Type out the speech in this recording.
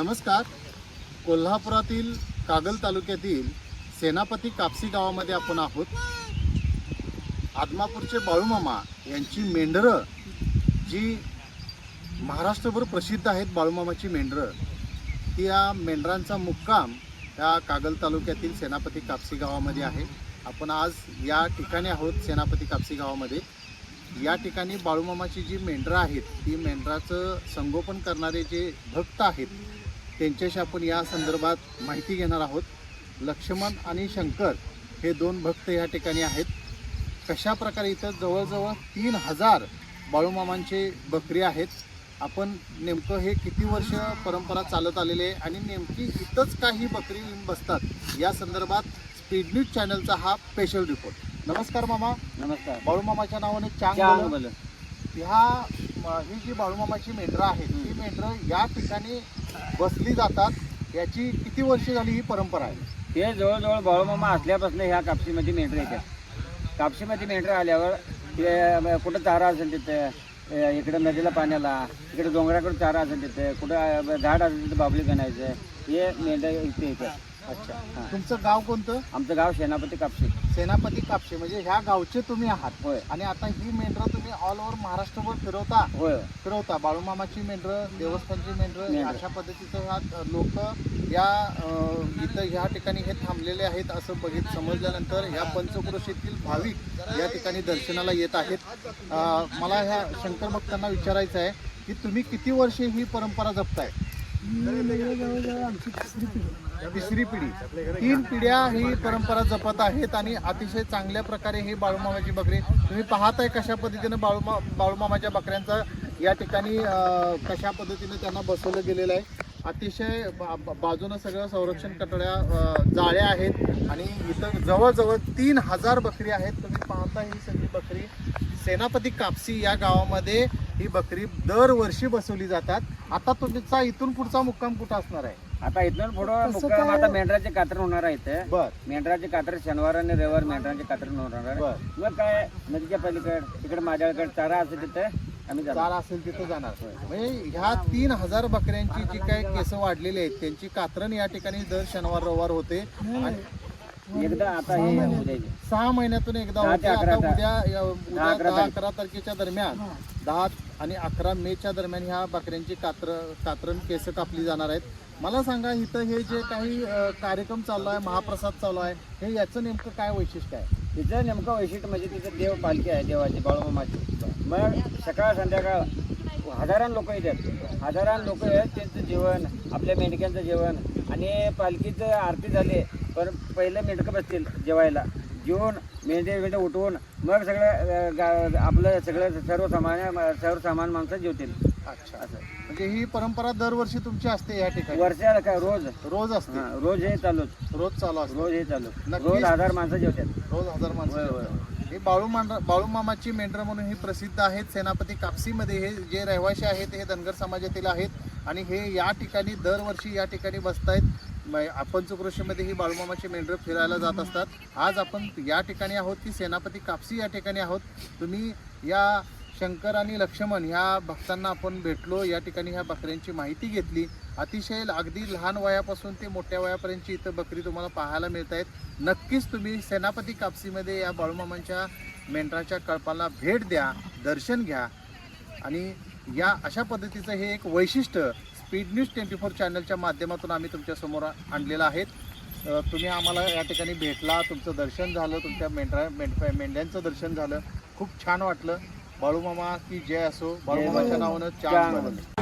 नमस्कार. कोल्हापुरातील कागल तालुक्यातील सेनापती कापसी गावामध्ये आपण आहोत. आदमापूरचे बाळूमामा यांची मेंढरं जी महाराष्ट्रभर प्रसिद्ध आहेत बाळूमामाची मेंढरं ती या मेंढरांचा मुक्काम या कागल तालुक्यातील सेनापती कापसी गावामध्ये आहे. आपण आज या ठिकाणी आहोत सेनापती कापसी गावामध्ये. या ठिकाणी बाळूमामाची जी मेंढरं आहेत ती मेंढराचं संगोपन करणारे जे भक्त आहेत त्यांच्याशी आपण या संदर्भात माहिती घेणार आहोत. लक्ष्मण आणि शंकर हे दोन भक्त या ठिकाणी आहेत. कशा प्रकारे इथं जवळजवळ तीन हजार बाळूमामांचे बकरी आहेत आपण नेमकं हे किती वर्ष परंपरा चालत आलेली आहे आणि नेमकी इथंच काही बकरी येऊन बसतात या संदर्भात स्पीड न्यूज चॅनलचा हा स्पेशल रिपोर्ट नमस्कार मामा. नमस्कार. बाळूमामाच्या नावाने चांग बोला. ह्या ही जी बाळूमामाची मेंढरं आहेत ही मेंढरं या ठिकाणी बसली जातात याची किती वर्ष झाली ही परंपरा आहे? ते जवळजवळ बाळूमामा असल्यापासून ह्या कापशीमध्ये मेंढरं येतात कापशीमध्ये मेंढरं आल्यावर ते कुठं चारा असेल तिथं इकडं नदीला पाण्याला इकडे डोंगराकडे चारा असेल तिथं कुठं झाड असेल तिथं बाबली गणायचं हे मेंढ्या इथे येतात अच्छा हां. तुमचं गाव कोणतं? आमचं गाव सेनापती कापशी सेनापती कापशे म्हणजे ह्या गावचे तुम्ही आहात. होय. आणि आता ही मेंढरं तुम्ही ऑल ओव्हर महाराष्ट्रभर फिरवता. होय. फिरवता. बाळूमामाची मेंढरं देवस्थानची मेंढरं मेंढरं. अशा पद्धतीचं ह्या लोक या अं, इथं ह्या ठिकाणी हे थांबलेले आहेत असं बघित समजल्यानंतर ह्या पंचक्रोशीतील भाविक या ठिकाणी दर्शनाला येत आहेत. अं, मला ह्या शंकर भक्तांना विचारायचं आहे की तुम्ही किती वर्षे ही परंपरा जपताय? तिसरी पिढी. तिसरी पिढी. तीन पिढ्या ही परंपरा जपत आहेत आणि अतिशय चांगल्या प्रकारे ही बाळूमामाची बकरी तुम्ही पाहताय कशा पद्धतीनं बाळूमा बाळूमामाच्या बकऱ्यांचा या ठिकाणी कशा पद्धतीनं त्यांना बसवलं गेलेलं आहे. अतिशय बा- बाजूनं सगळं संरक्षण कटड्या जाळ्या आहेत आणि इथं जवळजवळ तीन हजार बकरी आहेत. तुम्ही पाहता ही सगळी बकरी. सेनापती कापसी या गावामध्ये ही बकरी दरवर्षी बसवली जातात. आता तुमचा इथून पुढचा मुक्काम कुठं असणार आहे? आता इथून पुढं मुक्काम आता मेंढराचे कातरण होणार आहे इथे. बर. मेंढराचे कातर शनिवार आणि रविवार मेंढराचे कातरण होणार आहे. बर. मग काय नदीच्या पलीकडे इकडे माझ्याकडे चारा असेल तिथे आम्ही जाणार. चार असेल तिथं जाणार. म्हणजे ह्या तीन हजार बकऱ्यांची जी काही केस वाढलेली आहेत त्यांची कातरण या ठिकाणी दर शनिवार रविवार होते. आणि एकदा आता हे उद्याचे सहा महिन्यातून एकदा दहा होते. ते आता अकरा ता- उद्या या- उद्या दहा अकरा दहा तारीख. अकरा तारखेच्या दरम्यान दहा आणि अकरा मेच्या दरम्यान ह्या बकऱ्यांची कात्र कात्रण केस कापली जाणार आहेत. मला सांगा इथं हे जे काही कार्यक्रम चालू आहे महाप्रसाद चालू आहे हे याचं नेमकं काय वैशिष्ट्य आहे? तिचं नेमकं वैशिष्ट्य म्हणजे तिचं देव पालखी आहे देवाची बाळूमामाची. मग सकाळ संध्याकाळ हजारान लोक येतात. हजारान लोक आहेत त्यांचं जेवण आपल्या मेंढक्यांचं जेवण. आणि पालखीचं आरती झाली पण पहिलं मेंढकं बसतील जेवायला. जेवून मेंढे मेंढे उठवून मग सगळं गा- आपलं सगळं सर्व सामान सर्व सामान माणसं जेवतील. अच्छा. असं. म्हणजे ही परंपरा दरवर्षी तुमची असते या ठिकाणी? वर्षाला काय रोज? रोज असते. हां, रोज हे चालूच. रोज चालू असते. रोज हे चालू. नक्कीच. रोज हजार माणसं जेवतात. रोज हजार माणसं होय. हे बाळू मांढरा बाळूमामाची मेंढरं म्हणून ही प्रसिद्ध आहेत. सेनापती कापसीमध्ये हे जे रहिवासी आहेत हे धनगर समाजातील आहेत आणि हे या ठिकाणी दरवर्षी या ठिकाणी बसतायत. पंचक्रोशीमध्ये ही बाळूमामाची मेंढरं फिरायला जात असतात. आज आपण या ठिकाणी आहोत की सेनापती कापसी या ठिकाणी आहोत. तुम्ही या शंकर आणि लक्ष्मण ह्या भक्तांना आपण भेटलो या ठिकाणी ह्या बकऱ्यांची माहिती घेतली. अतिशय अगदी लहान वयापासून ते मोठ्या वयापर्यंतची इथं बकरी तुम्हाला पाहायला मिळत आहेत. नक्कीच तुम्ही सेनापती कापसीमध्ये या बाळूमामांच्या मेंढराच्या कळपाला भेट द्या दर्शन घ्या. आणि या अशा पद्धतीचं हे एक वैशिष्ट्य स्पीड न्यूज ट्वेंटी फोर चॅनलच्या माध्यमातून आम्ही तुमच्यासमोर आणलेलं आहे अ, तुम्ही आम्हाला या ठिकाणी भेटला तुमचं दर्शन झालं तुमच्या मेंढरा मेंढ मेंढ्यांचं दर्शन झालं. खूप छान वाटलं. बाळूमामा की जय असो बाळूमामाच्या नावानं. बनवलं